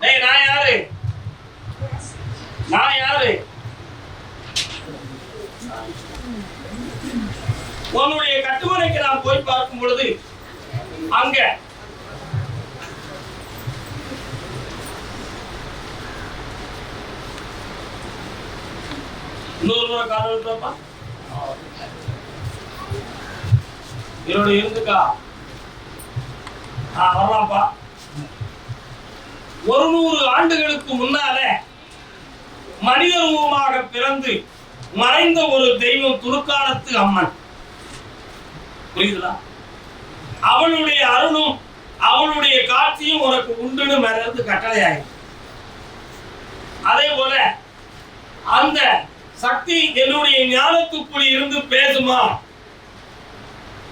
டேய் நான் யாரு? நான் யாரு? உன்னுடைய கட்டுமனைக்கு நான் போய் பார்க்கும் பொழுது அங்க இன்னொரு முறை காலம் எடுத்தப்பா என்னோட இருந்துக்கா? ஆ வரலாம்ப்பா ஒரு நூறு ஆண்டுகளுக்கு முன்னாலே மனித ரூபமாக பிறந்து மறைந்த ஒரு தெய்வம் துருக்காலத்து அம்மன். புரியுதுதா அவளுடைய அருணும் அவளுடைய காட்சியும் உனக்கு உண்டுன்னு மேல இருந்து கட்டளையாயிருக்கு. அதே போல அந்த சக்தி என்னுடைய ஞானத்துக்குள் இருந்து பேசுமா?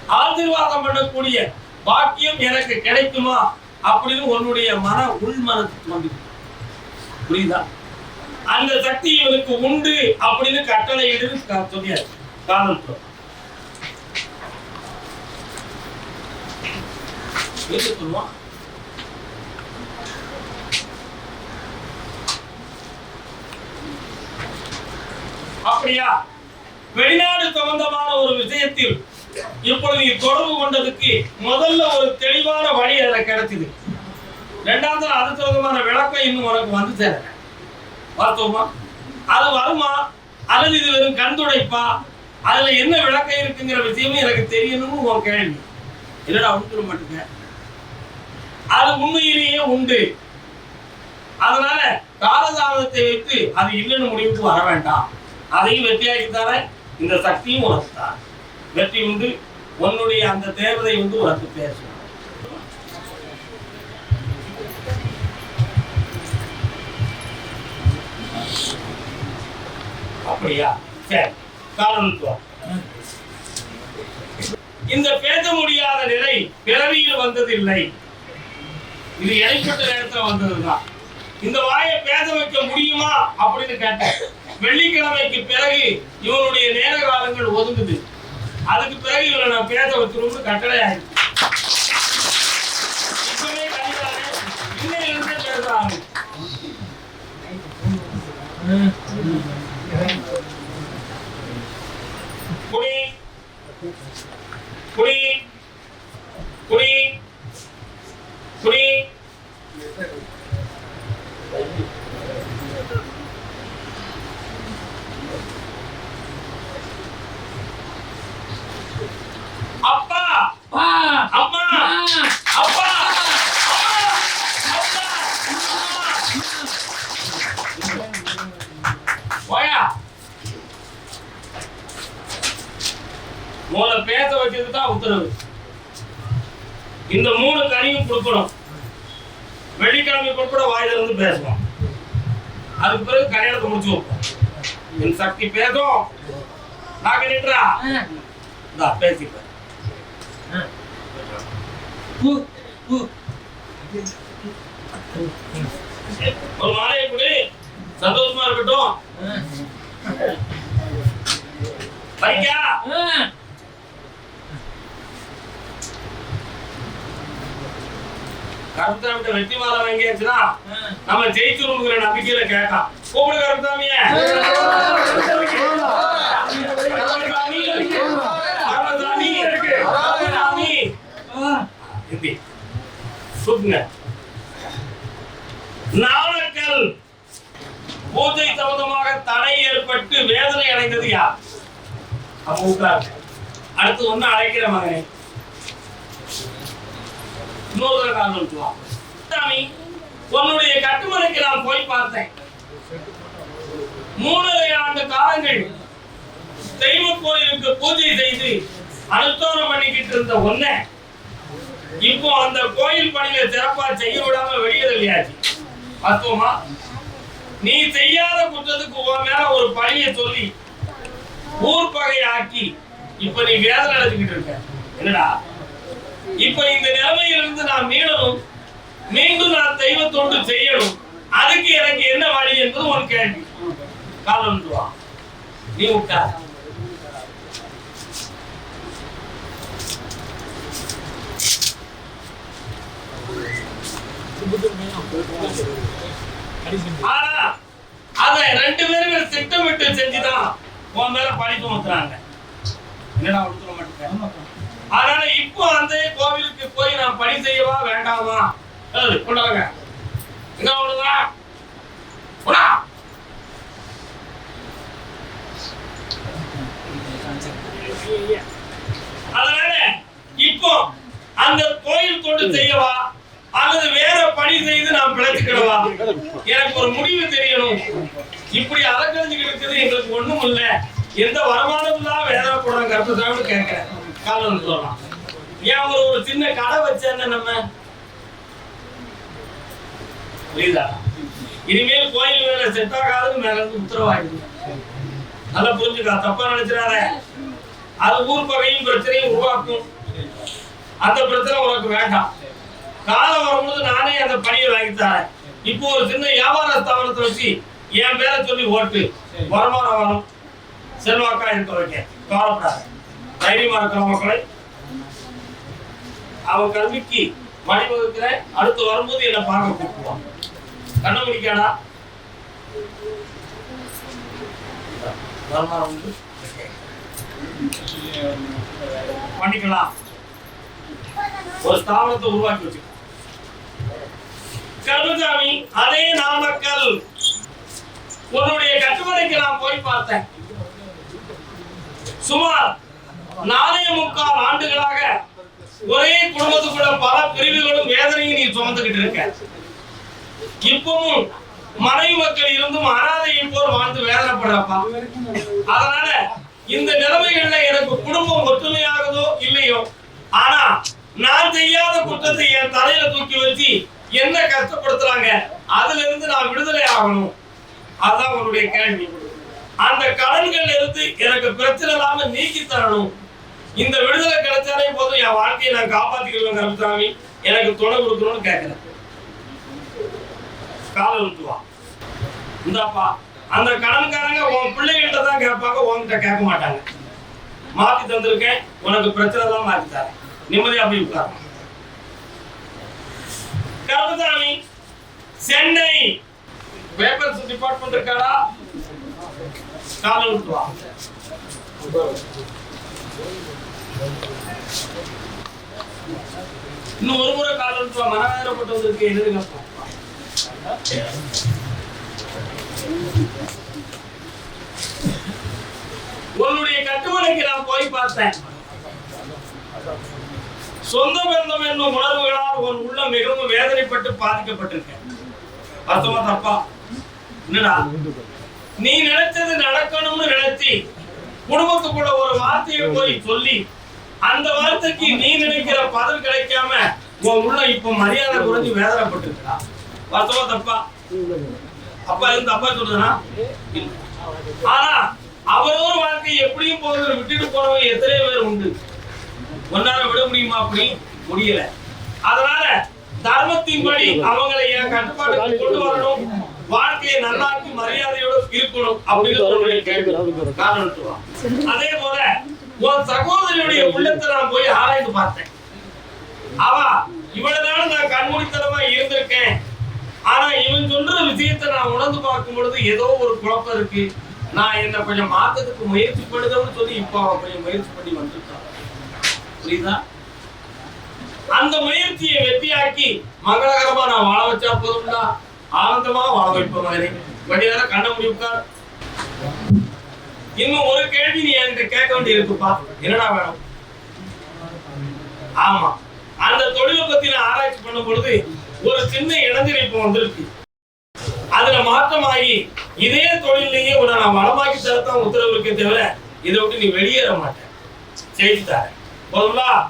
ஆசீர்வாதம் பண்ணக்கூடிய பாக்கியம் எனக்கு கிடைக்குமா? அப்படின்னு உன்னுடைய மன உள் மனத்துக்கு தோன்றி புரியுதா? அந்த சக்தி இவனுக்கு உண்டு அப்படின்னு கட்டளை இடுன்னு க- சொல்லியாரு காதல் சொல்லுவான்? அப்படியா? வெளிநாடு சம்பந்தமான ஒரு விஷயத்தில் இப்பொழுது நீ தொடர்பு கொண்டதுக்கு முதல்ல ஒரு தெளிவான வழி அதுல கிடைச்சது ரெண்டாவது அது தொடர்பான விளக்கம் இன்னும் உனக்கு வந்து சேர பார்த்தோமா அது வருமா? அல்லது இது வெறும் கண்துடைப்பா? அதுல என்ன விளக்கம் இருக்குங்கிற விஷயமும் எனக்கு தெரியணும்னு உன் கேள்வி. இல்லடா உண்டு மாட்டேங்க அது உண்மையிலேயே உண்டு. அதனால காலதாமதத்தை வைத்து அது இல்லைன்னு முடிவுக்கு வர வேண்டாம். அதையும் வெற்றியாக்கி தர இந்த சக்தியும் உனக்கு தான் வெற்றி உண்டு உன்னுடைய அந்த தேவதை வந்து உனக்கு பேசும் அப்படியா? சரி காரணத்துவம் இந்த பேச முடியாத நிலை பிறவியில் வந்ததில்லை. இது இடைப்பட்ட நேரத்துல வந்ததுதான். இந்த வாயை பேச வைக்க முடியுமா அப்படின்னு கேட்டேன். வெள்ளிக்கிழமைக்கு பிறகு இவனுடைய நேர காலங்கள் ஒதுங்குது. அதுக்கு பிறகு இவரை நான் பேச வச்சிரும்னு கட்டளை ஆயிடுச்சு இப்பவே பேசுறாங்க குடி குடி குடி அப்பா அம்மா அப்பா போயா மூளை பேச வச்சது தான் உத்தரவு இந்த மூணு கனியும் கொடுக்கணும் வெள்ளிக்கிழமை கூட வாயில இருந்து பேசுவோம் அதுக்கு பிறகு கல்யாணத்தை முடிச்சு வைப்போம் என் சக்தி பேசும் நின்றா இந்தா பேசிப்பேன். ஒரு மாலையை கொடு. சந்தோஷமா இருக்கட்டும். வைக்கா கருத்தாமிட்ட வெற்றி மாலை வாங்கியாச்சுன்னா நம்ம ஜெயிச்சிருங்கிற நம்பிக்கையில கேட்டான் கூப்பிடு கருத்தாமிய நாமக்கல் பூஜை சம்பந்தமாக தடை ஏற்பட்டு வேதனை அடைந்தது யார்? அப்ப அடுத்து ஒண்ணு அழைக்கிற மகனே. இன்னொரு காரணம் கால் உன்னுடைய கட்டுமனைக்கு நான் போய் பார்த்தேன். மூணரை ஆண்டு காலங்கள் தெய்வ கோயிலுக்கு பூஜை செய்து அனுஷ்டானம் பண்ணிக்கிட்டு இருந்த ஒன்ன இப்போ அந்த கோயில் பணியில சிறப்பா செய்ய விடாம வெளியேறியாச்சு வாஸ்தவமா நீ செய்யாத குற்றத்துக்கு உன் மேல ஒரு பழியை சொல்லி ஊர் பகையாக்கி இப்ப நீ வேதனை அடைஞ்சுக்கிட்டு இருக்க. என்னடா? இப்ப இந்த நிலைமையிலிருந்து நான் மீளணும். மீண்டும் நான் தெய்வ செய்யணும். அதுக்கு எனக்கு என்ன வழி என்பது உன் கேள்வி. காலம் வா. நீ உட்கார். ஆனா அத ரெண்டு பேருமே திட்டமிட்டு செஞ்சுதான் உன் மேல பழி சுமத்துறாங்க என்னடா ஒருத்தர மாட்டேங்க அதனால இப்போ அந்த கோவிலுக்கு போய் நான் பணி செய்யவா வேண்டாமா? கொண்டாங்க எங்க ஓடுதா போடா அதனால இப்போ அந்த கோயில் கொண்டு செய்யவா அல்லது வேற பணி செய்து நான் பிழைச்சுக்கிடவா எனக்கு ஒரு முடிவு தெரியணும். இப்படி அலக்கழிஞ்சுக்கிட்டு இருக்குது எங்களுக்கு ஒண்ணும் இல்ல. எந்த வருமானம் இல்லாம வேதனை போடுறாங்க கருப்பசாமி கேட்கிறேன். காலம் சொல்லலாம். ஏன் ஒரு ஒரு சின்ன கடை வச்சேன்னு நம்ம? புரியுதா? இனிமேல் கோயில் வேலை செட் ஆகாதுன்னு மேல இருந்து உத்தரவாயிருங்க நல்லா புரிஞ்சுக்கா தப்பா நினைச்சிடாத. அது ஊர் பகையும் பிரச்சனையும் உருவாக்கும். அந்த பிரச்சனை உனக்கு வேண்டாம். காலம் வரும்போது நானே அந்த பணியை வாங்கி தரேன். இப்போ ஒரு சின்ன வியாபார ஸ்தாபனத்தை வச்சு என் பேரை சொல்லி ஓட்டு. வருமானம் வரும். செல்வாக்கா இருக்க வைக்க கவலைப்படாத. தைரியமா இருக்கிற மக்களை அவன் கல்விக்கு மணி வகுக்கிறேன் அடுத்து வரும்போது என்ன பார்க்க கூப்பிடுவான் கண்ண முடிக்காடா பண்ணிக்கலாம். ஒரு ஸ்தாபனத்தை உருவாக்கி வச்சு கருதாமி அதே நாமக்கல். உன்னுடைய கட்டுமனைக்கு நான் போய் பார்த்தேன். சுமார் நாலே முக்கால் ஆண்டுகளாக ஒரே குடும்பத்துக்குள்ள பல பிரிவுகளும் வேதனையும் நீ சுமந்துகிட்டு இருக்க. இப்பவும் மனைவி மக்கள் இருந்தும் அனாதையை போல் வாழ்ந்து வேதனைப்படுறப்பா. அதனால இந்த நிலைமைகள்ல எனக்கு குடும்பம் ஒற்றுமையாகுதோ இல்லையோ? ஆனா நான் செய்யாத குற்றத்தை என் தலையில தூக்கி வச்சு என்ன கஷ்டப்படுத்துறாங்க? அதுல இருந்து நான் விடுதலை ஆகணும். அதான் உங்களுடைய கேள்வி. அந்த கடன்கள் இருந்து எனக்கு பிரச்சனை இல்லாம நீக்கி தரணும் இந்த விடுதலை கிடைச்சாலே போதும் என் வாழ்க்கையை நான் காப்பாத்திக்கிறேன் கருப்புசாமி எனக்கு துணை கொடுக்கணும்னு கேட்கிறேன். கால ஊத்துவா இந்தாப்பா அந்த கடன்காரங்க உன் பிள்ளைகிட்ட தான் கேட்பாங்க உன்கிட்ட கேட்க மாட்டாங்க. மாத்தி தந்திருக்கேன் உனக்கு பிரச்சனை தான் மாத்தி தரேன். நிம்மதியா போய் உட்காரு. கருப்பசாமி சென்னை. பேப்பர்ஸ் டிபார்ட்மெண்ட் இருக்காடா? கால ஊத்துவா இன்னும் ஒரு முறை காலம் விட்டுவா மனவேறப்பட்டு வந்திருக்கு எழுதுங்கப்பா உன்னுடைய கட்டுமனைக்கு நான் போய் பார்த்தேன். சொந்த பந்தம் என்னும் உணர்வுகளால் உன் உள்ள மிகவும் வேதனைப்பட்டு பாதிக்கப்பட்டிருக்கேன். அர்த்தமா தப்பா? என்னடா? நீ நினைச்சது நடக்கணும்னு நினைச்சி குடும்பத்துக்குள்ள ஒரு வார்த்தையை போய் சொல்லி அந்த வார்த்தைக்கு நீ நினைக்கிற பதில் கிடைக்காம உன் உள்ள இப்ப மரியாதை குறைஞ்சு வேதனைப்பட்டிருக்கா வார்த்தமா தப்பா? அப்பா இருந்து தப்பா சொல்றதுனா. ஆனா அவரோட வாழ்க்கை எப்படியும் போகிறது விட்டுட்டு போனவங்க எத்தனை பேர் உண்டு. ஒன்னால விட முடியுமா அப்படி? முடியல. அதனால தர்மத்தின்படி அவங்களை என் கட்டுப்பாட்டுக்கு கொண்டு வரணும். வாழ்க்கையை நல்லாக்கி மரியாதையோட இருக்கணும் அப்படின்னு காரணம். அதே போல உன் சகோதரியுடைய உள்ளத்தை நான் போய் ஆராய்ந்து பார்த்தேன். அவ இவ்வளவு நாள் நான் கண்மூடித்தனமா இருந்திருக்கேன். ஆனா இவன் சொல்ற விஷயத்தை நான் உணர்ந்து பார்க்கும் பொழுது ஏதோ ஒரு குழப்பம் இருக்கு. நான் என்ன கொஞ்சம் மாத்ததுக்கு முயற்சி பண்ணுதோன்னு சொல்லி இப்போ அவன் கொஞ்சம் முயற்சி பண்ணி வந்திருக்கான் புரியுதா? அந்த முயற்சியை வெற்றியாக்கி மங்களகரமா நான் வாழ வச்சா போதும்டா. ஆனந்தமா வாழ வைப்ப மாதிரி நேரம் கண்ண முடிவுக்கார் இன்னும் ஒரு கேள்வி நீ என்கிட்ட கேட்க வேண்டி இருக்குப்பா. என்னடா வேணும்? ஆமா. அந்த தொழிலை பத்தி நான் ஆராய்ச்சி பண்ணும் பொழுது ஒரு சின்ன இடைஞ்சல் வந்திருக்கு. அதுல மாற்றமாகி இதே தொழிலையே உன்னை நான் வளமாக்கி தரத்தான் உத்தரவு இருக்கே தவிர இதை விட்டு நீ வெளியேற மாட்டேன். செய்து தரேன். போதுங்களா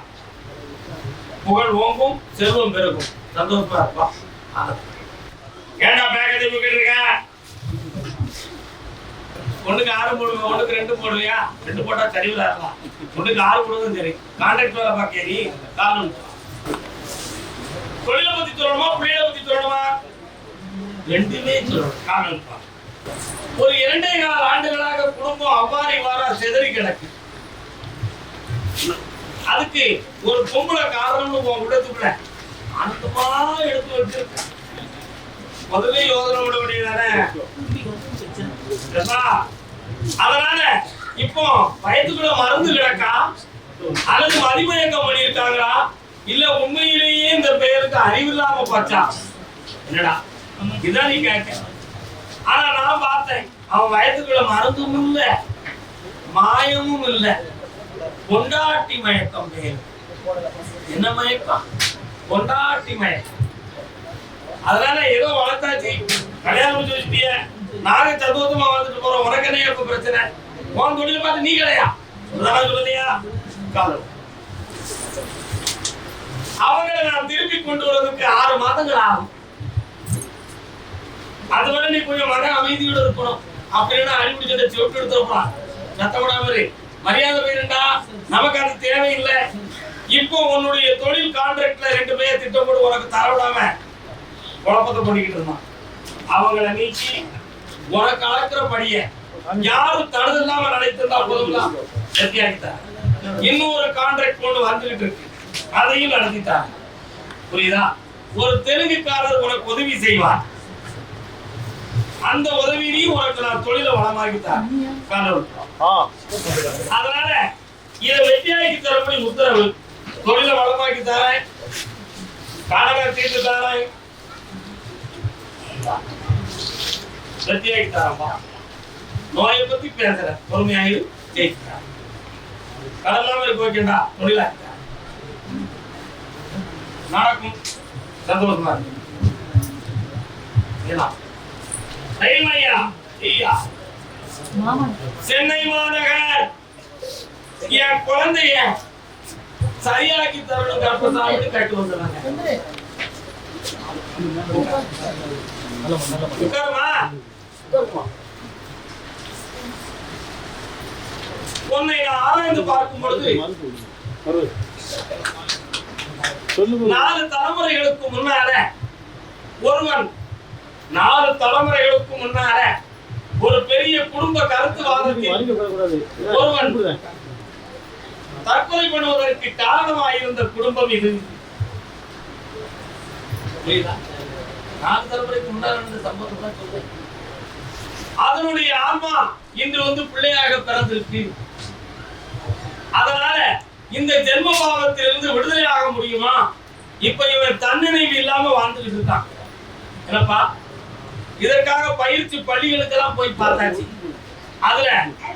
புகழ் ஓங்கும் செல்வம் பெருகும். சந்தோஷமா இருப்பா. ஏன்டா பேக்கத்தை திருப்பி ஒண்ணுக்கு ஆறு போடுவேன் ஒண்ணுக்கு ரெண்டு போடுவியா? ரெண்டு போட்டா சரிவில இருக்கலாம் ஒண்ணுக்கு ஆறு போடுவதும் சரி. கான்ட்ராக்ட் வேலை பார்க்க நீ? காரணம் தொழிலை பத்தி சொல்லணுமா? பிள்ளைகளை பத்தி சொல்லணுமா? ரெண்டுமே சொல்லணும். காரணம் ஒரு இரண்டே கால ஆண்டுகளாக குடும்பம் அவ்வாறு இவ்வாறா சிதறி கிடக்கு. அதுக்கு ஒரு பொம்பளை காரணம்னு உன் விடத்துக்குள்ள அந்தமா எடுத்து வச்சிருக்கேன் முதல்ல யோசனை விட வேண்டியதானே அதனால இப்போ வயதுக்குள்ள மருந்து கிடக்கா? அல்லது மதிமயக்கம் பண்ணியிருக்காங்களா? இல்ல உண்மையிலேயே இந்த பெயருக்கு அறிவில்லாம போச்சா? என்னடா இதான் நீ கேட்க ஆனா நான் பார்த்தேன் அவன் வயதுக்குள்ள மருந்தும் இல்ல மாயமும் இல்ல. கொண்டாட்டி மயக்கம் பேரு. என்ன மயக்கம்? கொண்டாட்டி மயக்கம். அதனால ஏதோ வளர்த்தாச்சு. கல்யாணம் முடிச்சு வச்சுட்டிய. நாங்க சந்தோஷமா வாழ்ந்துட்டு போறோம். உனக்கு என்ன இப்ப பிரச்சனை? உன் தொழில பார்த்து நீ கிடையா அதான் சொல்லுதியா காலம் அவங்களை நான் திருப்பி கொண்டு வரதுக்கு ஆறு மாதங்கள் ஆகும். அதுவரை நீ கொஞ்சம் மன அமைதியோட இருக்கணும். அப்படின்னா அடிபிடிச்சதை சொட்டு எடுத்துருப்பான் சத்தப்படாம இரு. மரியாதை போயிருந்தா நமக்கு அது தேவையில்லை. இப்போ உன்னுடைய தொழில் கான்ட்ராக்ட்ல ரெண்டு பேர் திட்டம் போட்டு உனக்கு தரவிடாம குழப்பத்தை பண்ணிக்கிட்டு இருந்தான். அவங்கள நீக்கி உனக்கு அளக்குற படிய யாரும் தடுதல் இல்லாம நடைத்திருந்தா போதும்லாம் வெற்றியாக்கிட்டார். இன்னொரு கான்ட்ராக்ட் கொண்டு வந்துகிட்டு இருக்கு. அதையும் நடத்திட்டாங்க புரியுதா? ஒரு தெலுங்குக்காரர் உனக்கு உதவி செய்வார். அந்த உதவியிலையும் உனக்கு நான் தொழிலை வளமாக்கிட்டார். அதனால இதை வெற்றியாக்கி தரப்படி உத்தரவு தொழிலை வளமாக்கி தரேன். கடனை தீர்த்து தரேன். வெற்றியாக்கி தரேன்ப்பா நோயை பத்தி பேசுறேன். பொறுமையாகி ஜெயிக்கிறான். கடலாம இருக்க வைக்கண்டா தொழிலாக்கி நடக்கும். சந்தோஷமா இருக்கு. ஏன்னா ஐயா ஐயா. சென்னை மாநகர். என் குழந்தைய சரியாக்கி தரணும் கர்ப்பசாமி கட்டு வந்துடுறாங்க உட்காருமா உன்னை நான் ஆராய்ந்து பார்க்கும் பொழுது நாலு தலைமுறைகளுக்கு முன்னால ஒருவன் நாலு தலைமுறைகளுக்கு முன்னால ஒரு பெரிய குடும்ப கருத்துவாதத்தில் ஒருவன் தற்கொலை பண்ணுவதற்கு காரணமாயிருந்த குடும்பம் இது புரியுதா? நாலு தலைமுறைக்கு முன்னால நடந்த சம்பவம் தான் சொல்றேன் அதனுடைய ஆன்மா இன்று வந்து பிள்ளையாக பிறந்திருக்கு அதனால இந்த ஜென்ம பாவத்திலிருந்து ஆக முடியுமா? இப்ப இவன் தன்னினைவு இல்லாம வாழ்ந்துகிட்டு இருக்கான். என்னப்பா? இதற்காக பயிற்சி பள்ளிகளுக்கெல்லாம் போய் பார்த்தாச்சு. அதுல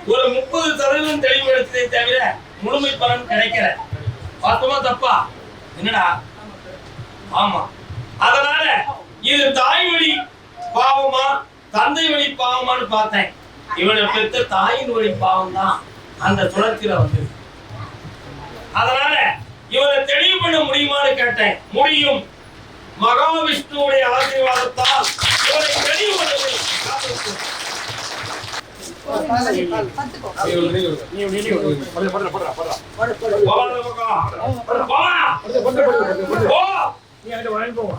ஒரு முப்பது சதவீதம் தெளிவு எடுத்ததை தவிர முழுமை பலன் கிடைக்கல. பார்த்தோமா தப்பா? என்னடா? ஆமா. அதனால இது தாய் வழி பாவமா தந்தை வழி பாவமான்னு பார்த்தேன் இவனை பெற்ற தாயின் வழி பாவம் தான் அந்த துணத்தில வந்து அதனால இவனை தெளிவு பண்ண முடியுமான்னு கேட்டேன் முடியும் மகாவிஷ்ணுவுடைய ஆசீர்வாதத்தால் இவனை தெளிவு பண்ண முடியும் போவா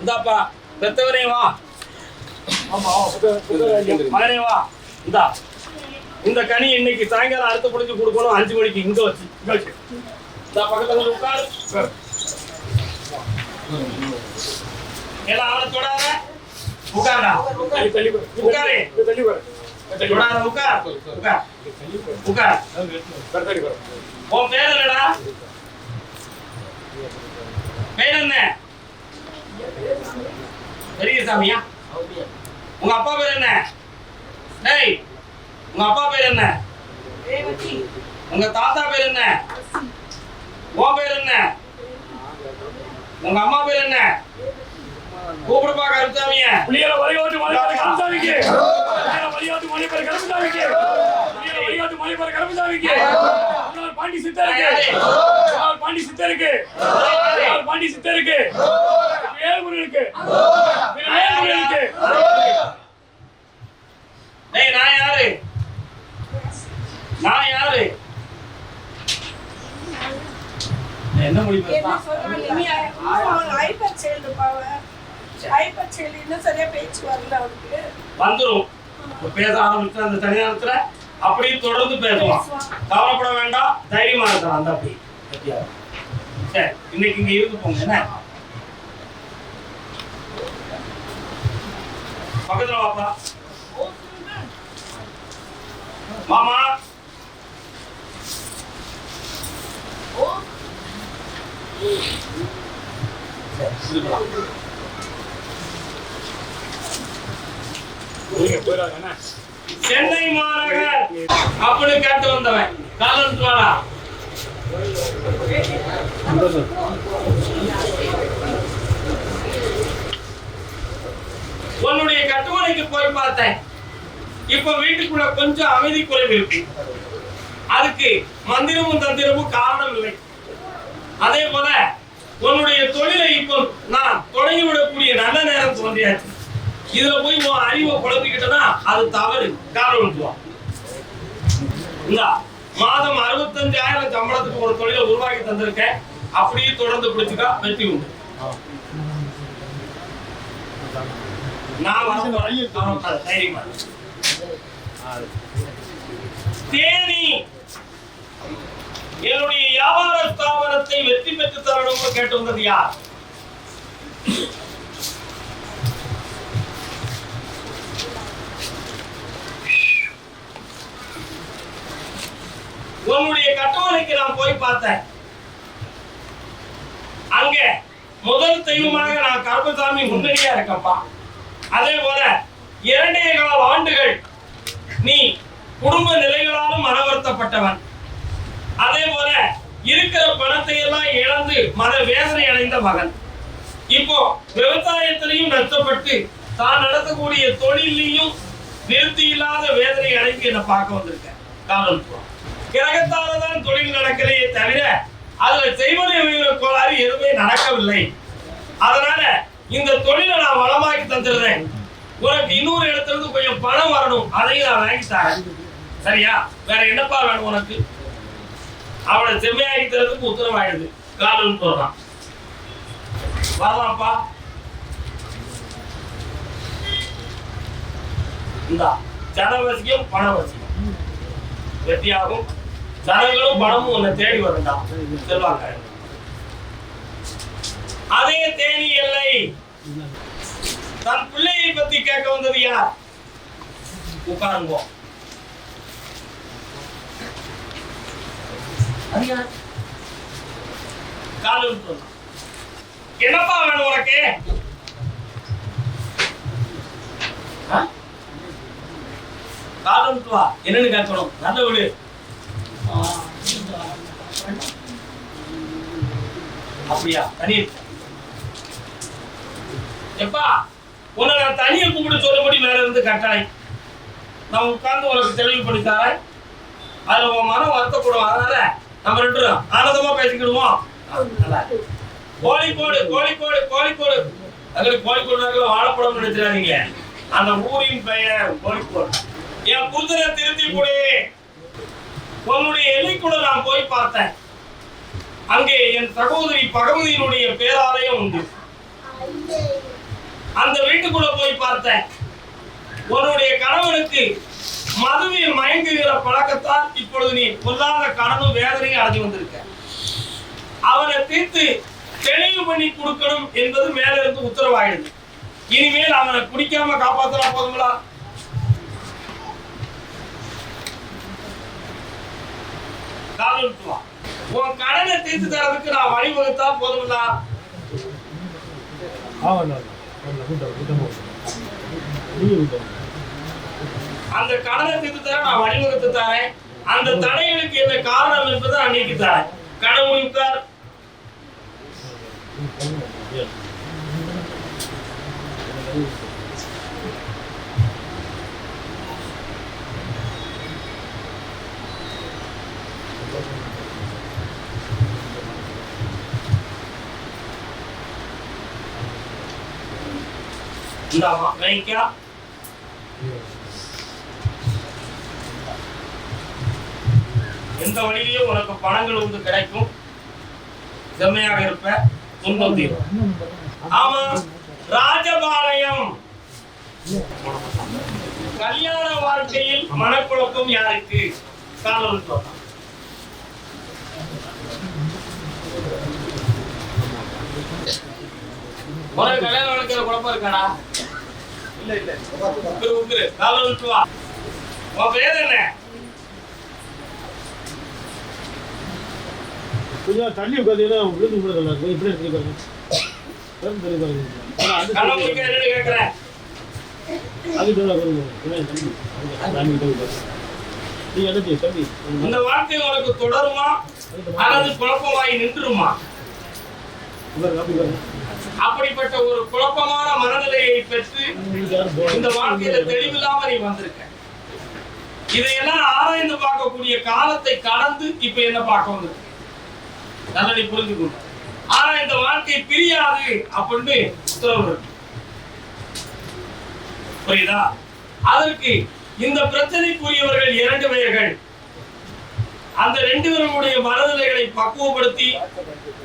இந்தாப்பா பெத்தவரே வா. மகனே வா. இந்தா. இந்த கனி இன்னைக்கு சாயங்காலம் அறுத்து பிடிச்சு கொடுக்கணும் அஞ்சு மணிக்கு. இங்க வச்சு இங்க வச்சு. இந்த பக்கத்துல வந்து உட்காரு. எல்லாம் அவனை தொடாத. உட்காரு. உட்கார் உட்கார் உட்கார் தள்ளி போடு. உன் பேர் என்னடா? பேர் என்ன? பெரியசாமியா உங்க அப்பா பேர் என்ன? டேய் உங்க அப்பா பேர் என்ன? உங்க தாத்தா பேர் என்ன? உன் பேர் என்ன? உங்க அம்மா பேர் என்ன? கூப்பிடுப்பா கருத்தாமிய புலிகளை வழிகாட்டு மலைப்பாறை. புலிகளை வழிகாட்டு மலைப்பாறை கருப்புசாமிக்கு. புலிகளை வழிகாட்டு மலைப்பாறை. முன்னாள் பாண்டி சித்தருக்கு. பாண்டி சித்தருக்கு. பாண்டி சித்தருக்கு. வேல்முருகனுக்கு. வேல்முருகனுக்கு. டேய் நான் யாரு நான் யாரு என்ன முடிவு சைல்டு இன்னும் சரியா பேச்சு வரல அவனுக்கு. வந்துரும். இப்ப பேச ஆரம்பிச்சு அந்த தனியாரத்துல அப்படியே தொடர்ந்து பேசுவான். கவலைப்பட வேண்டாம். தைரியமா இருக்கலாம் அந்த அப்படி? சரி இன்னைக்கு இங்க இருந்து போங்க என்ன? பக்கத்துல வாப்பா. மாமா. சரி, இருக்கலாம். நீங்க போயிடாத, என்ன? சென்னை மாநகர். அப்படி கேட்டு வந்தவன். காலம் வாடா உன்னுடைய கட்டுமனைக்கு போய் பார்த்தேன். இப்ப வீட்டுக்குள்ள கொஞ்சம் அமைதி குறைவு இருக்கு. அதுக்கு மந்திரமும் தந்திரமும் காரணம் இல்லை. அதே போல உன்னுடைய தொழிலை இப்போ நான் தொடங்கி விடக்கூடிய நல்ல நேரம் தோன்றியாச்சு. இதுல போய் உன் அறிவை குழப்பிக்கிட்டனா அது தவறு. காரணம் இந்த மாதம் அறுபத்தஞ்சாயிரம் சம்பளத்துக்கு ஒரு தொழிலை உருவாக்கி தந்திருக்கேன். அப்படியே தொடர்ந்து பிடிச்சுக்கா வெற்றி உண்டு. நான் தேனி. என்னுடைய வியாபார ஸ்தாபனத்தை வெற்றி பெற்று தரணும்னு கேட்டு வந்தது யார்? உன்னுடைய கட்டுமனைக்கு நான் போய் பார்த்தேன். அங்க முதல் தெய்வமாக நான் கருப்பசாமி முன்னணியா இருக்கப்பா அதே போல இரண்டே கால ஆண்டுகள் நீ குடும்ப நிலைகளாலும் மனவருத்தப்பட்டவன் அதே போல இருக்கிற பணத்தை எல்லாம் இழந்து மன வேதனை அடைந்த மகன். இப்போ விவசாயத்திலையும் நஷ்டப்பட்டு தான் நடத்தக்கூடிய தொழிலையும் நிறுத்தி இல்லாத வேதனை அடைந்து என்னை பார்க்க வந்திருக்கேன் காலம் கிரகத்தால தான் தொழில் நடக்கலையே தவிர அதுல செய்வனை கோளாறு எதுவுமே நடக்கவில்லை. அதனால இந்த தொழிலை நான் வளமாக்கி தந்துடுறேன். உனக்கு இன்னொரு இடத்துல இருந்து கொஞ்சம் பணம் வரணும். அதையும் நான் வாங்கி தரேன். சரியா? வேற என்னப்பா வேணும் உனக்கு? அவளை செம்மையாகி தரதுக்கு உத்தரவாயிடுது காலம் போறான் வரலாம்ப்பா. இந்தா ஜனவசியம் பணவசியம். வெற்றியாகும் ஜனங்களும் பணமும் உன்னை தேடி வருண்டா செல்வாங்க அதே தேனி எல்லை. தன் பிள்ளையை பத்தி கேட்க வந்தது யார்? உட்காருங்கோ. அது என்னப்பா வேணும் உனக்கு? ஆ? வா. என்னன்னு கேட்கணும். நல்ல விடு. அப்படியா? தனி எப்பா உன்னை நான் தனியை கூப்பிட்டு சொல்லும்படி மேல இருந்து கட்டாய் நான் உட்கார்ந்து உனக்கு தெளிவுபடி தரேன் அதுல உன் மனம் வருத்தப்படும். அதனால நம்ம ரெண்டு ஆனந்தமா பேசிக்கிடுவோம். நல்லா கோழிக்கோடு கோழிக்கோடு கோழிக்கோடு. அங்கே கோழிக்கோடு வாழைப்படம் நினைச்சிடாதீங்க. அந்த ஊரின் பெயர் கோழிக்கோடு. என் புருஷனை திருத்தி கொடு. உன்னுடைய எல்லைக்குள்ள நான் போய் பார்த்தேன். அங்கே என் சகோதரி பகவதியினுடைய பேராலயம் உண்டு. அந்த வீட்டுக்குள்ள போய் பார்த்தேன். உன்னுடைய கணவனுக்கு மதுவில் மயங்குகிற பழக்கத்தால் இப்பொழுது நீ பொல்லாத கடனும் வேதனையும் அடைஞ்சு வந்திருக்க. அவனை தீர்த்து தெளிவு பண்ணி கொடுக்கணும் என்பது மேல இருந்து உத்தரவாயிடுது. இனிமேல் அவனை குடிக்காம காப்பாத்தலாம் போதுங்களா விட்டுவா. உன் கடனை தீர்த்து தரதுக்கு நான் வழிவகுத்தா போதுங்களா அந்த கடனை தீர்த்து தர நான் வழிவகுத்து தரேன். அந்த தடைகளுக்கு என்ன காரணம் என்பதை நான் நீக்கி தரேன். கடவுள் உட்கார் இந்தாமா வாங்கிக்கா எந்த வழியிலையும் உனக்கு பணங்கள் வந்து கிடைக்கும். செம்மையாக இருப்ப. துன்பம் தீரும். ஆமா. ராஜபாளையம். கல்யாண வாழ்க்கையில் மனக்குழப்பம் யாருக்கு? காலம் உனக்கு கல்யாணம் நடக்கிற குழப்பம் இருக்காடா? இல்ல இல்ல. உக்குரு உக்குரு காலம் விட்டு வா. உன் பேர் என்ன? கொஞ்சம் தள்ளி உட்காந்தீங்கன்னா விழுந்து விடுறதில்ல இப்படி எடுத்து பாருங்க. தள்ளி பாருங்க கேட்கிறேன் நீ தம்பி இந்த வாழ்க்கை உனக்கு தொடருமா? அல்லது குழப்பமாய் நின்றுமா அப்படி பாருங்க. அப்படிப்பட்ட ஒரு குழப்பமான மனநிலையை பெற்று இந்த வாழ்க்கையில தெளிவில்லாம நீ வந்திருக்க. இதையெல்லாம் ஆராய்ந்து பார்க்கக்கூடிய காலத்தை கடந்து இப்ப என்ன பார்க்க வந்திருக்க? நல்லா நீ புரிஞ்சுக்கணும் ஆனா இந்த வாழ்க்கை பிரியாது அப்படின்னு உத்தரவு இருக்கு. புரியுதா? அதற்கு இந்த பிரச்சனைக்குரியவர்கள் இரண்டு பேர்கள் அந்த ரெண்டு பேருடைய மனநிலைகளை பக்குவப்படுத்தி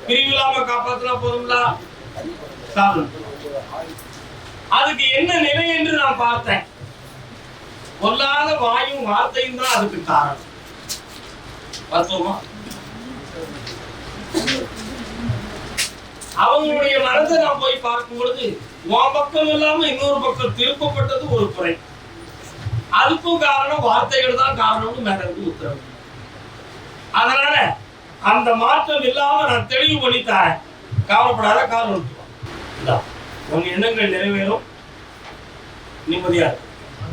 பிரிவில்லாம காப்பாத்தினா போதும்ல? அதுக்கு என்ன நிலை என்று நான் பார்த்தேன். பொல்லாத வாயும் வார்த்தையும் தான் அதுக்கு காரணம். பார்த்தோமா அவங்களுடைய மனதை நான் போய் பார்க்கும் பொழுது உன் பக்கம் இல்லாம இன்னொரு பக்கம் திருப்பப்பட்டது ஒரு குறை. அதுக்கும் காரணம் வார்த்தைகள் தான் காரணம்னு மேல உத்தரவு. அதனால அந்த மாற்றம் இல்லாம நான் தெளிவு பண்ணி தரேன் கவலைப்படாத காரணம் உங்க எண்ணங்கள் நிறைவேறும். நிம்மதியா இருக்கும்